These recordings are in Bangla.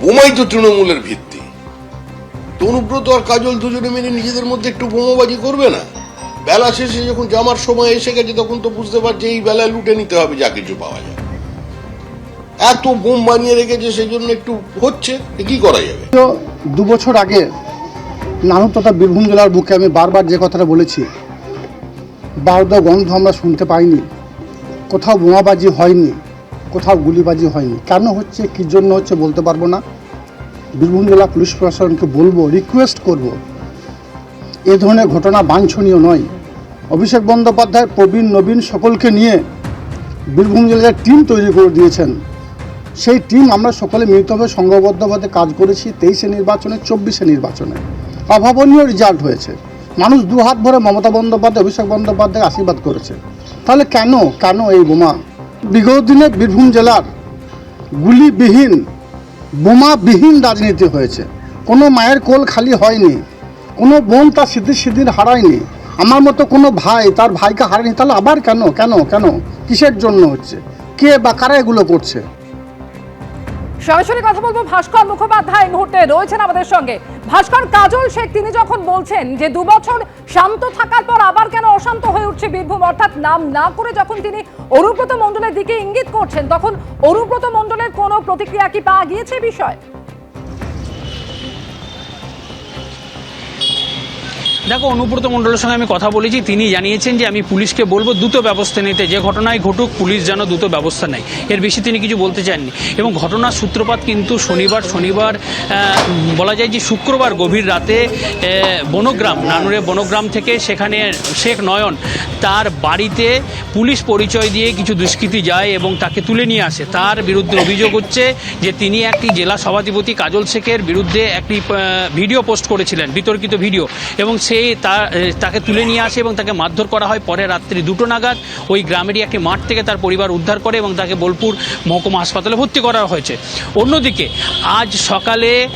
বোমাই তো তৃণমূলের ভিত্তি। তনুব্রত আর কাজল দুজনে মিলে নিজেদের মধ্যে একটু বোমাবাজি করবে না? বেলা শেষে যখন জামার সময় এসে গেছে, তখন তো বুঝতে পারছে এই বেলায় লুটে নিতে হবে, যা কিছু পাওয়া যায়। এত বোম বানিয়ে রেখেছে সেই জন্য একটু হচ্ছে কি করা যাবে? দু বছর আগে নানু তথা বীরভূম জেলার বুকে আমি বারবার যে কথাটা বলেছি বারুদা গন্ধ আমরা শুনতে পাইনি, কোথাও বোমাবাজি হয়নি। কোথাও গুলিবাজি হয়নি। কেন হচ্ছে? কী জন্য হচ্ছে বলতে পারব না। বীরভূম জেলা পুলিশ প্রশাসনকে বলব রিকোয়েস্ট করব। এ ধরনের ঘটনা বাঞ্ছনীয় নয়। অভিষেক বন্দ্যোপাধ্যায়, প্রবীণ, নবীন সকলকে নিয়ে বীরভূম জেলার টিম তৈরি করে দিয়েছেন, সেই টিম আমরা সকলে মিলিতভাবে, সংঘবদ্ধভাবে কাজ করেছি তেইশে নির্বাচনে, চব্বিশে নির্বাচনে। অভাবনীয় রেজাল্ট হয়েছে। মানুষ দু হাত ভরে মমতা বন্দ্যোপাধ্যায়, অভিষেক বন্দ্যোপাধ্যায় আশীর্বাদ করেছে। তাহলে কেন? কেন এই বোমা? বিগত দিনে বীরভূম জেলার গুলিবিহীন, বোমাবিহীন রাজনীতি হয়েছে। কোনো মায়ের কোল খালি হয়নি, কোনো বোন তার স্মৃতি সেদিন হারায়নি। আমার মতো কোনো ভাই তার ভাইকে হারায়নি, তাহলে আবার কেন কেন কেন? কিসের জন্য হচ্ছে? কে বা কারা এগুলো করছে? সরাসরি কথা বলব ভাস্কর মুখোপাধ্যায় মুহূর্তে রয়েছেন আমাদের সঙ্গে। ভাস্কর, কাজল শেখ, তিনি যখন বলছেন যে দু বছর শান্ত থাকার পর আবার কেন অশান্ত হয়ে উঠছে বীরভূম। অর্থাৎ নাম না করে যখন তিনি অরুব্রত মন্ডলের দিকে ইঙ্গিত করছেন, তখন অরুব্রত মণ্ডলের কোনো প্রতিক্রিয়া কি পাওয়া গিয়েছে বিষয়ে? দেখো, অনুব্রত মণ্ডলের সঙ্গে আমি কথা বলেছি। তিনি জানিয়েছেন যে আমি পুলিশকে বলব, দ্রুত ব্যবস্থা নিতে। যে ঘটনায় ঘটুক, পুলিশ যেন দ্রুত ব্যবস্থা নেয়। এর বেশি তিনি কিছু বলতে চাননি। এবং ঘটনার সূত্রপাত কিন্তু শনিবার শনিবার বলা যায় যে শুক্রবার গভীর রাতে বনগ্রাম, নানুরে বনগ্রাম থেকে সেখানে শেখ নয়ন তার বাড়িতে পুলিশ পরিচয় দিয়ে কিছু দুষ্কৃতী যায় এবং তাকে তুলে নিয়ে আসে। তার বিরুদ্ধে অভিযোগ হচ্ছে যে তিনি একটি জেলা সভাধিপতি কাজল শেখের বিরুদ্ধে একটি ভিডিও পোস্ট করেছিলেন, বিতর্কিত ভিডিও। এবং সেই তা- তাকে তুলে নিয়ে আসে এবং তাকে মারধর করা হয়। পরে রাত্রি দুটো নাগাদ ওই গ্রামেরই একটি মাঠ থেকে তার পরিবার উদ্ধার করে এবং তাকে বোলপুর মহকুমা হাসপাতালে ভর্তি করা হয়েছে। অন্যদিকে আজ সকালে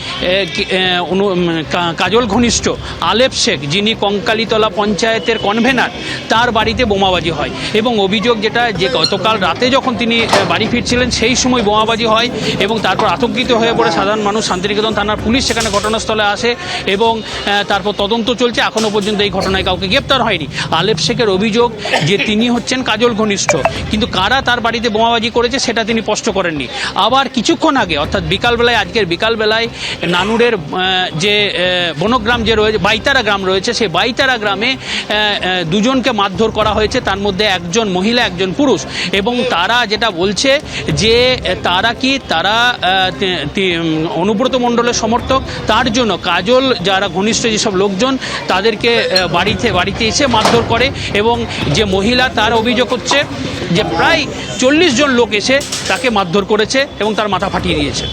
কাজল ঘনিষ্ঠ আলেপ শেখ, যিনি কঙ্কালীতলা পঞ্চায়েতের কনভেনার, তার বাড়িতে বোমাবাজি হয় এবং অভিযোগ যেটা যে গতকাল রাতে যখন তিনি বাড়ি ফিরছিলেন, সেই সময় বোমাবাজি হয় এবং তারপর আতঙ্কিত হয়ে পড়ে সাধারণ মানুষ শান্তিনিকেতন থানার পুলিশ সেখানে ঘটনাস্থলে আসে এবং তারপর তদন্ত চলছে। এখনও পর্যন্ত এই ঘটনায় কাউকে গ্রেপ্তার হয়নি। আলেপ শেখের অভিযোগ যে তিনি হচ্ছেন কাজল ঘনিষ্ঠ। কিন্তু কারা তার বাড়িতে বোমাবাজি করেছে সেটা তিনি স্পষ্ট করেননি। আবার কিছুক্ষণ আগে, অর্থাৎ বিকালবেলায়, আজকের বিকালবেলায় নানুরের যে বনগ্রাম যে রয়েছে, বাইতারা গ্রাম রয়েছে, সেই বাইতারা গ্রামে দুজনকে মারধর করা হয়েছে। তার মধ্যে একজন মহিলা, একজন পুরুষ। এবং তারা যেটা বলছে যে, তারা কি, তারা অনুব্রত মণ্ডলের সমর্থক। তার জন্য কাজল, যারা ঘনিষ্ঠ যেসব লোকজন তাদেরকে বাড়িতে বাড়িতে এসে মারধর করে এবং যে মহিলা তার অভিযোগ হচ্ছে যে প্রায় চল্লিশ জন লোক এসে তাকে মারধর করেছে এবং তার মাথা ফাটিয়ে দিয়েছে।